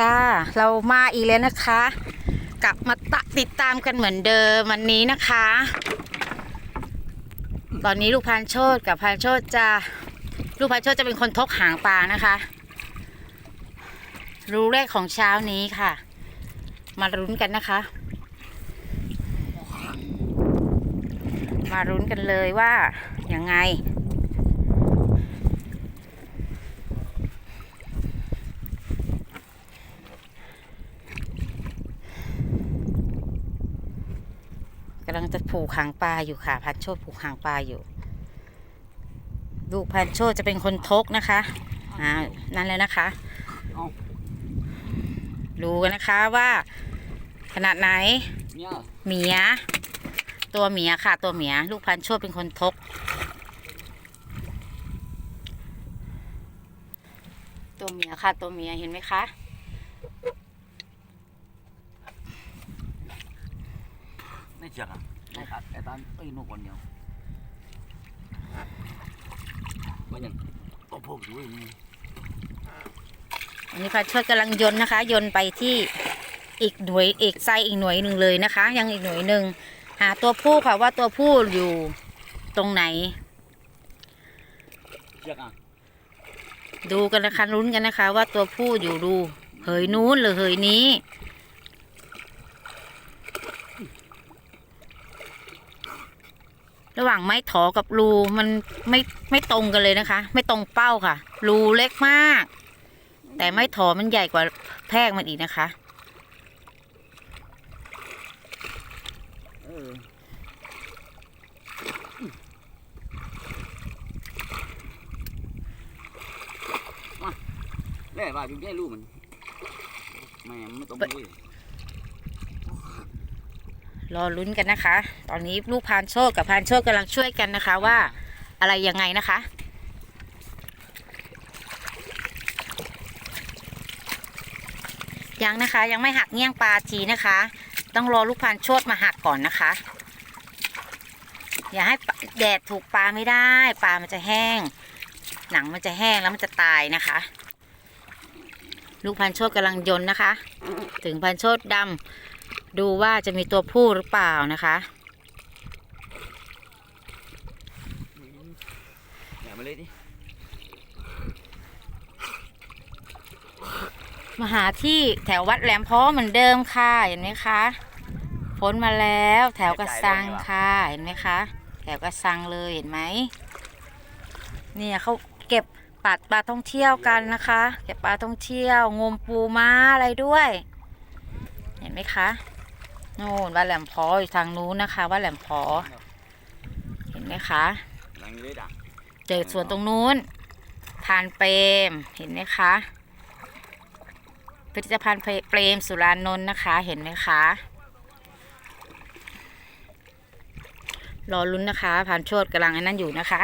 ค่ะเรามาอีกแล้วนะคะ กลับมาตติดตามกันเหมือนเดิมวันนี้นะคะ ตอนนี้ลูกพันโชดกับพันโชดจะลูกพันโชดจะเป็นคนทกหางปลานะคะ รู้แรกของเช้านี้ค่ะ มารุ้นกันนะคะ มารุ้นกันเลยว่าอยังไง กำลังจะผูกหางปลาอยู่ค่ะ พันโชดผูกหางปลาอยู่ ลูกพันโชดจะเป็นคนทกนะคะอ่านั่นเลยนะคะเอาดูกันนะคะว่าขนาดไหนเนี่ยเหมีย ตัวเหมียค่ะ ตัวเหมีย ลูกพันโชดเป็นคนทก ตัวเหมียค่ะ ตัวเหมียเห็นไหมคะ ไม่เชือกอะไม่ตัดแต่ตอนเอ้ยนกคนเดียวมันยังตัวพวกอยู่นี่อันนี้พันโชดกำลังยนต์นะคะยนต์ไปที่อีกหน่วยอีกไซอีกหน่วยหนึ่งเลยนะคะ ยังอีกหน่วยหนึ่งหาตัวผู้ค่ะว่าตัวผู้อยู่ตรงไหนเชือกอะดูกันนะคะลุ้นกันนะคะ ว่าตัวผู้อยู่ดูเหยนู้นหรือเหยนี้ ระหว่างไม้ถอกับรูมันไม่ไม่ตรงกันเลยนะคะ ไม่ตรงเป้าค่ะ รูเล็กมาก แต่ไม้ถอมันใหญ่กว่าแพรกมันอีกนะคะเออมาแล่ว่าจุดแย่ลูกมันแม่ไม่ต้องพูด รอลุ้นกันนะคะ ตอนนี้ลูกพานโชคกับพานโชคกำลังช่วยกันนะคะว่าอะไรยังไงนะคะ ยังนะคะยังไม่หักเงี้ยงปลาทีนะคะ ต้องรอลูกพานโชดมาหักก่อนนะคะ อย่าให้แดดถูกปลาไม่ได้ปลามันจะแห้ง หนังมันจะแห้งแล้วมันจะตายนะคะ ลูกพันโชดกำลังยนต์นะคะ ถึงพันโชดดำ ดูว่าจะมีตัวผู้หรือเปล่านะคะอย่ามาเลยดิมาหาที่แถววัดแหลมพ้อเหมือนเดิมค่ะเห็นไหมคะพ้นมาแล้วแถวกระสังค่ะเห็นไหมคะ แถวกระสังเลยเห็นไหมเนี่ยเขาเก็บปัดปลาท่องเที่ยวกันนะคะ เก็บปลาท่องเที่ยวงมปูม้าอะไรด้วย เห็นไหมคะโน่นวัดแหลมพออยู่ทางนู้นนะคะวัดแหลมพอ เห็นไหมคะเจอสวนตรงนู้นพานเปรมเห็นไหมคะพิพิธภัณฑ์เปรมสุรานนท์นะคะ เห็นไหมคะรอลุ้นนะคะพานโชดกำลังอันนั้นอยู่นะคะ